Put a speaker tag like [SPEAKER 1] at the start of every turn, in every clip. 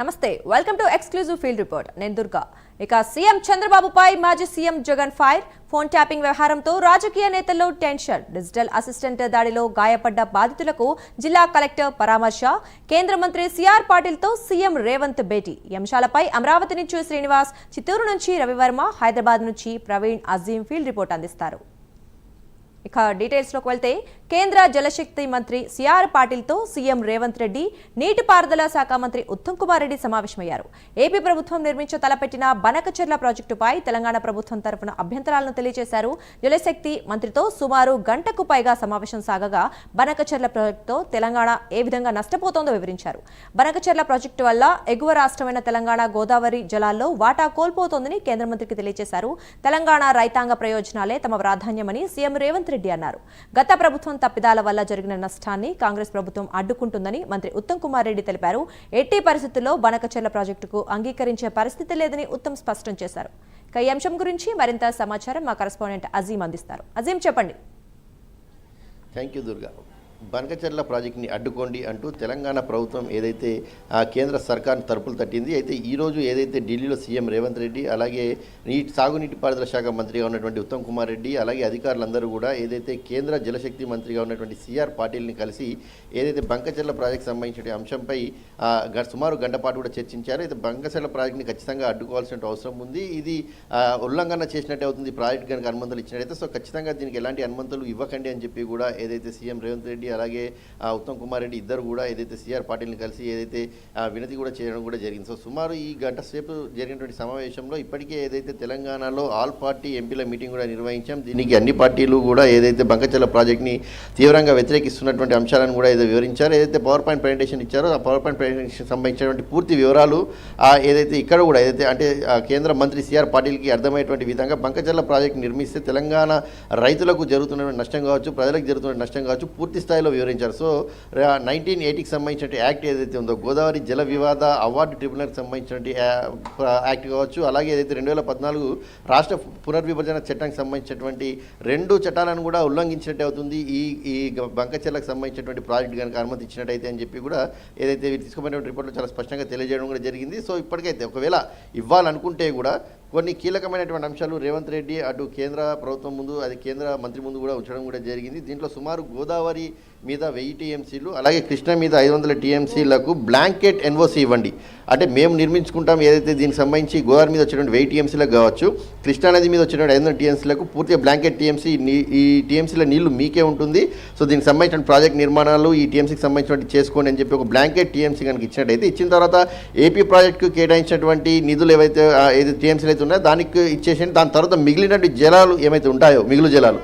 [SPEAKER 1] నమస్తే welcome to exclusive field report నేను దుర్గా. ఇక సీఎం చంద్రబాబుపై మాజీ CM Jagan fire phone tapping వ్యవహారంతో రాజకీయ నేతల్లో టెన్షన్. డిజిటల్ అసిస్టెంట్ దాడిలో గాయపడ్డ బాధితులకు జిల్లా కలెక్టర్ పరామర్శ. కేంద్ర మంత్రి సిఆర్ పాటిల్తో సీఎం రేవంత్ భేటీ. ఈ అంశాలపై అమరావతి నుంచి శ్రీనివాస్ చిత్తూరు నుంచి రవివర్మ హైదరాబాద్ నుంచి ప్రవీణ్ అజీం ఫీల్డ్ రిపోర్ట్ అందిస్తారు. ఇక డీటెయిల్స్లోకి వెళ్తే కేంద్ర జలశక్తి మంత్రి సిఆర్ పాటిల్తో సీఎం రేవంత్ రెడ్డి నీటిపారుదల శాఖ మంత్రి ఉత్తమ్ కుమార్ రెడ్డి సమావేశమయ్యారు. ఏపీ ప్రభుత్వం నిర్మించ తలపెట్టిన బనకచెర్ల ప్రాజెక్టుపై తెలంగాణ ప్రభుత్వం తరఫున అభ్యంతరాలను తెలియజేశారు. జలశక్తి మంత్రితో సుమారు గంటకు పైగా సమావేశం సాగగా బనకచెర్ల ప్రాజెక్టుతో తెలంగాణ ఏ విధంగా నష్టపోతోందో వివరించారు. బనకచెర్ల ప్రాజెక్టు వల్ల ఎగువ రాష్ట్రమైన తెలంగాణ గోదావరి జలాల్లో వాటా కోల్పోతోందని కేంద్ర మంత్రికి తెలియజేశారు. తెలంగాణ రైతాంగ ప్రయోజనాలే తమ ప్రాధాన్యమని సీఎం రేవంత్ రెడ్డి అన్నారు. గత ప్రభుత్వం తప్పిదాల వల్ల జరిగిన నష్టాన్ని కాంగ్రెస్ ప్రభుత్వం అడ్డుకుంటుందని మంత్రి ఉత్తమ్ కుమార్ రెడ్డి తెలిపారు. ఎట్టి పరిస్థితుల్లో బనకచెర్ల ప్రాజెక్టుకు అంగీకరించే పరిస్థితి లేదని ఉత్తమ్ స్పష్టం చేశారు. ఈ అంశం గురించి మరింత సమాచారం మా కరెస్పాండెంట్ అజీం అందిస్తారు. అజీం చెప్పండి.
[SPEAKER 2] Thank you Durga. బనకచెర్ల ప్రాజెక్ట్ని అడ్డుకోండి అంటూ తెలంగాణ ప్రభుత్వం ఏదైతే ఆ కేంద్ర సర్కార్ తరపులు తట్టింది అయితే ఈరోజు ఏదైతే ఢిల్లీలో సీఎం రేవంత్ రెడ్డి అలాగే నీటి సాగునీటి పారుదల శాఖ మంత్రిగా ఉన్నటువంటి ఉత్తమ్ కుమార్ రెడ్డి అలాగే అధికారులందరూ కూడా ఏదైతే కేంద్ర జలశక్తి మంత్రిగా ఉన్నటువంటి సిఆర్ పాటిల్ని కలిసి ఏదైతే బంకచెర్ల ప్రాజెక్ట్ సంబంధించిన అంశంపై సుమారు గంటపాటు కూడా చర్చించారు. అయితే బంకచెర్ల ప్రాజెక్టుని ఖచ్చితంగా అడ్డుకోవాల్సిన అవసరం ఉంది. ఇది ఉల్లంఘన చేసినట్టే అవుతుంది. ప్రాజెక్ట్ కనుక అనుమతులు ఇచ్చినట్టయితే సో ఖచ్చితంగా దీనికి ఎలాంటి అనుమతులు ఇవ్వకండి అని చెప్పి కూడా ఏదైతే సీఎం రేవంత్ రెడ్డి అలాగే ఉత్తమ్ కుమార్ రెడ్డి ఇద్దరు కూడా ఏదైతే సిఆర్ పాటిల్ని కలిసి ఏదైతే వినతి కూడా చేయడం కూడా జరిగింది. సో సుమారు ఈ గంట సేపు జరిగినటువంటి సమావేశంలో ఇప్పటికే ఏదైతే తెలంగాణలో ఆల్ పార్టీ ఎంపీల మీటింగ్ కూడా నిర్వహించాం. దీనికి అన్ని పార్టీలు కూడా ఏదైతే బంకచల ప్రాజెక్ట్ని తీవ్రంగా వ్యతిరేకిస్తున్నటువంటి అంశాలను కూడా ఏదో వివరించారు. ఏదైతే పవర్ పాయింట్ ప్రజెంటేషన్ ఇచ్చారో ఆ పవర్ పాయింట్ ప్రజెంటేషన్ సంబంధించినటువంటి పూర్తి వివరాలు ఏదైతే ఇక్కడ కూడా ఏదైతే అంటే కేంద్ర మంత్రి సిఆర్ పాటిల్కి అర్థమయ్యేటువంటి విధంగా బంకచెల్ల ప్రాజెక్ట్ నిర్మిస్తే తెలంగాణ రైతులకు జరుగుతున్న నష్టం కావచ్చు ప్రజలకు జరుగుతున్న నష్టం కావచ్చు పూర్తి స్థాయిలో వివరించారు. సో నైన్టీన్ ఎయిటీకి సంబంధించిన యాక్ట్ ఏదైతే ఉందో గోదావరి జల వివాద అవార్డు ట్రిబ్యునల్కి సంబంధించిన యాక్ట్ కావచ్చు అలాగే ఏదైతే రెండు వేల పద్నాలుగు రాష్ట్ర పునర్విభజన చట్టానికి సంబంధించినటువంటి రెండు చట్టాలను కూడా ఉల్లంఘించినట్టు అవుతుంది. ఈ ఈ గ- బంకచెర్లకు సంబంధించినటువంటి ప్రాజెక్ట్ కనుక అనుమతించినట్టయితే అని చెప్పి కూడా ఏదైతే వీరు తీసుకోబడిన రిపోర్ట్లో చాలా స్పష్టంగా తెలియజేయడం కూడా జరిగింది. సో ఇప్పటికైతే ఒకవేళ ఇవ్వాలనుకుంటే కూడా కొన్ని కీలకమైనటువంటి అంశాలు రేవంత్ రెడ్డి అటు కేంద్ర ప్రభుత్వం ముందు అది కేంద్ర మంత్రి ముందు కూడా ఉంచడం కూడా జరిగింది. దీంట్లో సుమారు గోదావరి మీద వెయ్యి టీఎంసీలు అలాగే కృష్ణ మీద ఐదు వందల టీఎంసీలకు బ్లాంకెట్ ఎన్ఓసి ఇవ్వండి. అంటే మేము నిర్మించుకుంటాం ఏదైతే దీనికి సంబంధించి గోదావరి మీద వచ్చినటువంటి వెయ్యి టీఎంసీలకు కావచ్చు కృష్ణా నది మీద వచ్చినటువంటి ఐదు వందల టీఎంసీలకు పూర్తిగా బ్లాంకెట్ టీఎంసీ ఈ టీఎంసీల నీళ్ళు మీకే ఉంటుంది. సో దీనికి సంబంధించిన ప్రాజెక్ట్ నిర్మాణాలు ఈ టీఎంసీకి సంబంధించినటువంటి చేసుకోండి అని చెప్పి ఒక బ్లాంకెట్ టీఎంసీ కనుక ఇచ్చినట్టయితే ఇచ్చిన తర్వాత ఏపీ ప్రాజెక్టుకు కేటాయించినటువంటి నిధులు ఏవైతే ఏదైతే టీఎంసీలు ఏమైతే ఉన్నాయో దానికి ఇచ్చేసి దాని తర్వాత మిగిలినటువంటి జలాలు ఏమైతే ఉంటాయో మిగులు జలాలు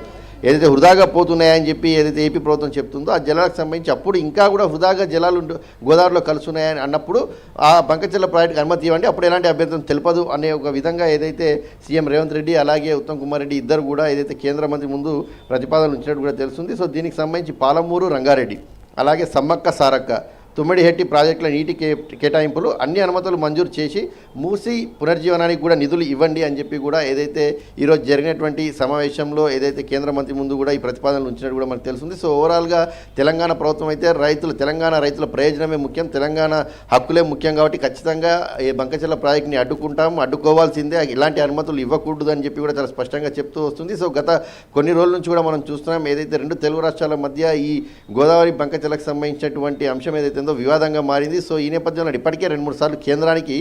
[SPEAKER 2] ఏదైతే వృధాగా పోతున్నాయని చెప్పి ఏదైతే ఏపీ ప్రభుత్వం చెప్తుందో ఆ జలాలకు సంబంధించి అప్పుడు ఇంకా కూడా వృధాగా జలాలు గోదావరిలో కలుస్తున్నాయని అన్నప్పుడు ఆ బంకచెల్ల ప్రాజెక్టుకి అనుమతి ఇవ్వండి. అప్పుడు ఎలాంటి అభ్యర్థం తెలపదు అనే ఒక విధంగా ఏదైతే సీఎం రేవంత్ రెడ్డి అలాగే ఉత్తమ్ కుమార్ రెడ్డి ఇద్దరు కూడా ఏదైతే కేంద్ర మంత్రి ముందు ప్రతిపాదనలు ఉంచినట్టు కూడా తెలుస్తుంది. సో దీనికి సంబంధించి పాలమూరు రంగారెడ్డి అలాగే సమ్మక్క సారక్క తుమ్మిడిహెట్టి ప్రాజెక్టుల నీటి కే కేటాయింపులు అన్ని అనుమతులు మంజూరు చేసి మూసి పునర్జీవనానికి కూడా నిధులు ఇవ్వండి అని చెప్పి కూడా ఏదైతే ఈరోజు జరిగినటువంటి సమావేశంలో ఏదైతే కేంద్ర మంత్రి ముందు కూడా ఈ ప్రతిపాదనలు ఉంచినట్టు కూడా మనకు తెలుస్తుంది. సో ఓవరాల్గా తెలంగాణ ప్రభుత్వం అయితే రైతులు తెలంగాణ రైతుల ప్రయోజనమే ముఖ్యం తెలంగాణ హక్కులే ముఖ్యం కాబట్టి ఖచ్చితంగా ఈ బంకచెల్ల ప్రాజెక్టుని అడ్డుకుంటాం అడ్డుకోవాల్సిందే ఇలాంటి అనుమతులు ఇవ్వకూడదు అని చెప్పి కూడా చాలా స్పష్టంగా చెప్తూ వస్తుంది. సో గత కొన్ని రోజుల నుంచి కూడా మనం చూస్తున్నాం ఏదైతే రెండు తెలుగు రాష్ట్రాల మధ్య ఈ గోదావరి బంకచెలకు సంబంధించినటువంటి అంశం ఏదైతే ఏదైతుందో వివాదంగా మారింది. సో ఈ నేపథ్యంలో ఇప్పటికే రెండు మూడు సార్లు కేంద్రానికి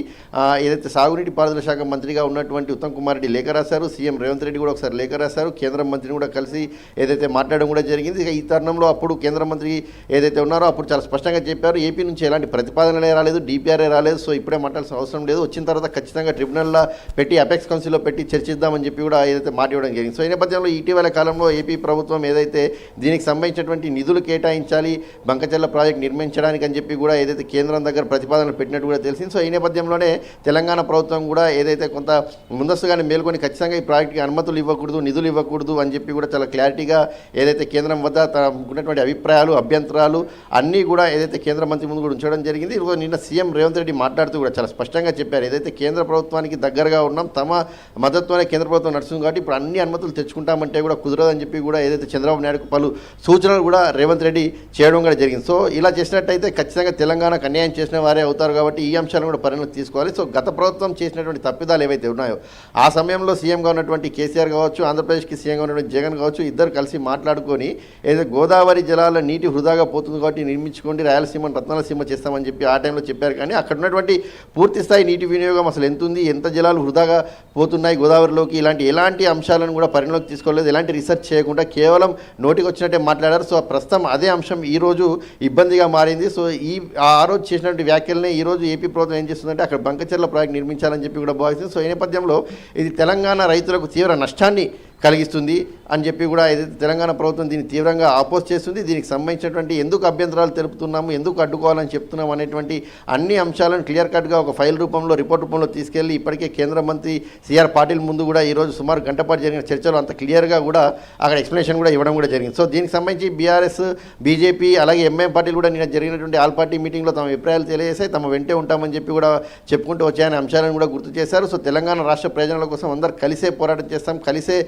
[SPEAKER 2] ఏదైతే సాగునీటి పారుదల శాఖ మంత్రిగా ఉన్నటువంటి ఉత్తమ్ కుమార్ రెడ్డి లేఖ రాశారు సీఎం రేవంత్ రెడ్డి కూడా ఒకసారి లేఖ రాశారు కేంద్ర మంత్రిని కూడా కలిసి ఏదైతే మాట్లాడడం కూడా జరిగింది ఈ తరుణంలో అప్పుడు కేంద్ర మంత్రి ఏదైతే ఉన్నారో అప్పుడు చాలా స్పష్టంగా చెప్పారు. ఏపీ నుంచి ఎలాంటి ప్రతిపాదనలే రాలేదు డిపిఆర్ఏ రాలేదు సో ఇప్పుడే మాట్లాడాల్సిన అవసరం లేదు. వచ్చిన తర్వాత ఖచ్చితంగా ట్రిబ్యునల్లో పెట్టి అపెక్స్ కౌన్సిల్లో పెట్టి చర్చిద్దామని చెప్పి కూడా ఏదైతే మాట ఇవ్వడం జరిగింది. సో ఈ నేపథ్యంలో ఇటీవల కాలంలో ఏపీ ప్రభుత్వం ఏదైతే దీనికి సంబంధించినటువంటి నిధులు కేటాయించాలి బంకచెల్ల ప్రాజెక్ట్ నిర్మించడానికి అని చెప్పి కూడా ఏదైతే కేంద్రం దగ్గర ప్రతిపాదనలు పెట్టినట్టు కూడా తెలిసింది. సో ఈ నేపథ్యంలోనే తెలంగాణ ప్రభుత్వం కూడా ఏదైతే కొంత ముందస్తుగానే మేల్కొని ఖచ్చితంగా ఈ ప్రాజెక్ట్కి అనుమతులు ఇవ్వకూడదు నిధులు ఇవ్వకూడదు అని చెప్పి కూడా చాలా క్లారిటీగా ఏదైతే కేంద్రం వద్ద ఉన్నటువంటి అభిప్రాయాలు అభ్యంతరాలు అన్నీ కూడా ఏదైతే కేంద్ర మంత్రి ముందు కూడా ఉంచడం జరిగింది. ఇదిగో నిన్న సీఎం రేవంత్ రెడ్డి మాట్లాడుతూ కూడా చాలా స్పష్టంగా చెప్పారు. ఏదైతే కేంద్ర ప్రభుత్వానికి దగ్గరగా ఉన్నాం తమ మద్దతుతోనే కేంద్ర ప్రభుత్వం నడుస్తుంది కాబట్టి ఇప్పుడు అన్ని అనుమతులు తెచ్చుకుంటామంటే కూడా కుదరదని చెప్పి కూడా ఏదైతే చంద్రబాబు నాయుడుకు పలు సూచనలు కూడా రేవంత్ రెడ్డి చేయడం కూడా జరిగింది. సో ఇలా చేసినట్టయితే ఖచ్చితంగా తెలంగాణకు అన్యాయం చేసిన వారే అవుతారు కాబట్టి ఈ అంశాలను కూడా పరిణతి తీసుకోవాలి. సో గత ప్రభుత్వం చేసినటువంటి తప్పిదాలు ఏవైతే ఉన్నాయో ఆ సమయంలో సీఎంగా ఉన్నటువంటి కేసీఆర్ కావచ్చు ఆంధ్రప్రదేశ్కి సీఎంగా ఉన్నటువంటి జగన్ కావచ్చు ఇద్దరు కలిసి మాట్లాడుకొని ఏదో గోదావరి జలాల నీటి వృధాగా పోతుంది కాబట్టి నిర్మించుకోండి రాయలసీమ రత్నాలసీమ చేస్తామని చెప్పి ఆ టైంలో చెప్పారు. కానీ అక్కడ ఉన్నటువంటి పూర్తి స్థాయి నీటి వినియోగం అసలు ఎంత ఉంది ఎంత జలాలు వృధాగా పోతున్నాయి గోదావరిలోకి? ఇలాంటి ఎలాంటి అంశాలను కూడా పరిణలోకి తీసుకోలేదు. ఎలాంటి రీసెర్చ్ చేయకుండా కేవలం నోటికి వచ్చినట్టే మాట్లాడారు. సో ప్రస్తుతం అదే అంశం ఈ రోజు ఇబ్బందిగా మారింది. సో ఈ ఆ రోజు చేసినటువంటి వ్యాఖ్యలనే ఈరోజు ఏపీ ప్రభుత్వం ఏం చేస్తుందంటే అక్కడ బంకచెర్ల ప్రాజెక్ట్ నిర్మించాలని చెప్పి కూడా భావిస్తుంది. సో ఈ నేపథ్యంలో ఇది తెలంగాణ రైతులకు తీవ్ర నష్టాన్ని కలిగిస్తుంది అని చెప్పి కూడా ఏదైతే తెలంగాణ ప్రభుత్వం దీన్ని తీవ్రంగా ఆపోజ్ చేస్తుంది దీనికి సంబంధించినటువంటి ఎందుకు అభ్యంతరాలు తెలుపుతున్నాము ఎందుకు అడ్డుకోవాలని చెప్తున్నాం అనేటువంటి అన్ని అంశాలను క్లియర్ కట్గా ఒక ఫైల్ రూపంలో రిపోర్ట్ రూపంలో తీసుకెళ్ళి ఇప్పటికే కేంద్ర మంత్రి సిఆర్ పాటిల్ ముందు కూడా ఈరోజు సుమారు గంటపాటు జరిగిన చర్చలు అంత క్లియర్గా కూడా అక్కడ ఎక్స్ప్లెనేషన్ కూడా ఇవ్వడం కూడా జరిగింది. సో దీనికి సంబంధించి బీఆర్ఎస్ బీజేపీ అలాగే ఎంఐఎం పార్టీలు కూడా నిన్న జరిగినటువంటి ఆల్ పార్టీ మీటింగ్లో తమ అభిప్రాయాలు తెలియజేసి తమ వెంటే ఉంటామని చెప్పి కూడా చెప్పుకుంటూ వచ్చాయనే అంశాలను కూడా గుర్తు చేశారు. సో తెలంగాణ రాష్ట్ర ప్రయోజనాల కోసం అందరు కలిసే పోరాటం చేస్తాం కలిసే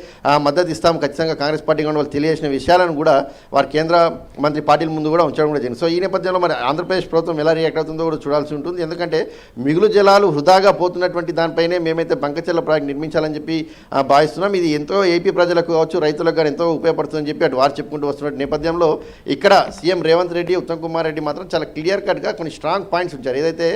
[SPEAKER 2] మద్దతు ఇస్తాం ఖచ్చితంగా కాంగ్రెస్ పార్టీ వాళ్ళు తెలియజేసిన విషయాలను కూడా వారి కేంద్ర మంత్రి పార్టీల ముందు కూడా ఉంచడం కూడా జరిగింది. సో ఈ నేపథ్యంలో మరి ఆంధ్రప్రదేశ్ ప్రభుత్వం ఎలా రియాక్ట్ అవుతుందో కూడా చూడాల్సి ఉంటుంది. ఎందుకంటే మిగులు జలాలు వృధాగా పోతున్నటువంటి దానిపైనే మేమైతే బంకచెల్ల ప్రాజెక్ట్ నిర్మించాలని చెప్పి భావిస్తున్నాం. ఇది ఎంతో ఏపీ ప్రజలకు కావచ్చు రైతులకు కానీ ఎంతో ఉపయోగపడుతుందని చెప్పి అటు వారు చెప్పుకుంటూ వస్తున్న నేపథ్యంలో ఇక్కడ సీఎం రేవంత్ రెడ్డి ఉత్తమ్ కుమార్ రెడ్డి మాత్రం చాలా క్లియర్ కట్గా కొన్ని స్ట్రాంగ్ పాయింట్స్ ఉంచారు. ఏదైతే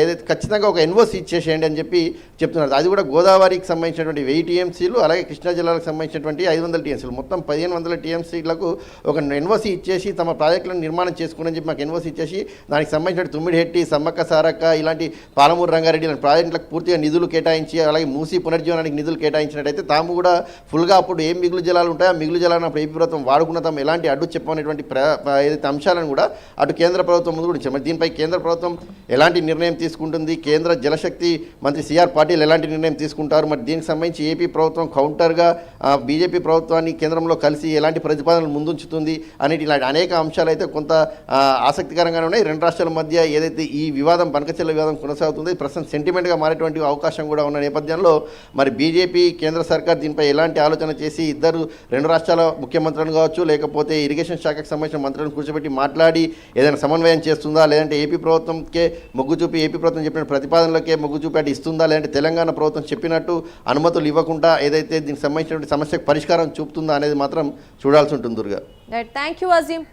[SPEAKER 2] ఏదైతే ఖచ్చితంగా ఒక ఎన్ఓసి ఇచ్చేసేయండి అని చెప్పి చెప్తున్నారు. అది కూడా గోదావరికి సంబంధించినటువంటి వెయ్యి టీఎంసీలు అలాగే కృష్ణా జిల్లాలకు సంబంధించినటువంటి ఐదు వందల టీఎంసీలు. మొత్తం పదిహేను వందల టీఎంసీలకు ఒక ఎన్వోసీ ఇచ్చేసి తమ ప్రాజెక్టులను నిర్మాణం చేసుకుని చెప్పి మాకు ఎన్వోసీ ఇచ్చేసి దానికి సంబంధించిన తుమ్మిడిహెట్టి సమ్మక్క సారక్క ఇలాంటి పాలమూరు రంగారెడ్డి ఇలాంటి ప్రాజెక్టులకు పూర్తిగా నిధులు కేటాయించి అలాగే మూసి పునర్జీవనానికి నిధులు కేటాయించినట్టయితే తాము కూడా ఫుల్గా అప్పుడు ఏం మిగులు జలాలు ఉంటాయో ఆ మిగులు జలాలను అప్పుడు ఏపీ ప్రభుత్వం వాడుకున్న తాము ఎలాంటి అడ్డు చెప్పనేటువంటి ఏదైతే అంశాలను కూడా అటు కేంద్ర ప్రభుత్వం ముందు కూడా ఇచ్చారు. మరి దీనిపై కేంద్ర ప్రభుత్వం ఎలాంటి నిర్ణయం తీసుకుంటుంది? కేంద్ర జలశక్తి మంత్రి సిఆర్ పాటిల్ ఎలాంటి నిర్ణయం తీసుకుంటారు? మరి దీనికి సంబంధించి ఏపీ ప్రభుత్వం కౌంటర్గా బీజేపీ ప్రభుత్వాన్ని కేంద్రంలో కలిసి ఎలాంటి ప్రతిపాదనలు ముందుంచుతుంది అనేటి ఇలాంటి అనేక అంశాలు అయితే కొంత ఆసక్తికరంగానే ఉన్నాయి. రెండు రాష్ట్రాల మధ్య ఏదైతే ఈ వివాదం బనకచెల్ల వివాదం కొనసాగుతుంది ప్రస్తుతం సెంటిమెంట్గా మారేటువంటి అవకాశం కూడా ఉన్న నేపథ్యంలో మరి బీజేపీ కేంద్ర సర్కార్ దీనిపై ఎలాంటి ఆలోచన చేసి ఇద్దరు రెండు రాష్ట్రాల ముఖ్యమంత్రులను కావచ్చు లేకపోతే ఇరిగేషన్ శాఖకు సంబంధించిన మంత్రులను కూర్చోబెట్టి మాట్లాడి ఏదైనా సమన్వయం చేస్తుందా? లేదంటే ఏపీ ప్రభుత్వంకే మొగ్గు చూపి ఏపీ ప్రభుత్వం చెప్పిన ప్రతిపాదనలకే మొగ్గు చూపి అటు ఇస్తుందా? లేదంటే తెలంగాణ ప్రభుత్వం చెప్పినట్టు అనుమతులు ఇవ్వకుండా ఏదైతే దీనికి సంబంధించినటువంటి సమస్యకు పరిష్కారం చూపుతుందా అనేది మాత్రం చూడాల్సి ఉంటుంది దుర్గా.
[SPEAKER 1] Thank you Azeem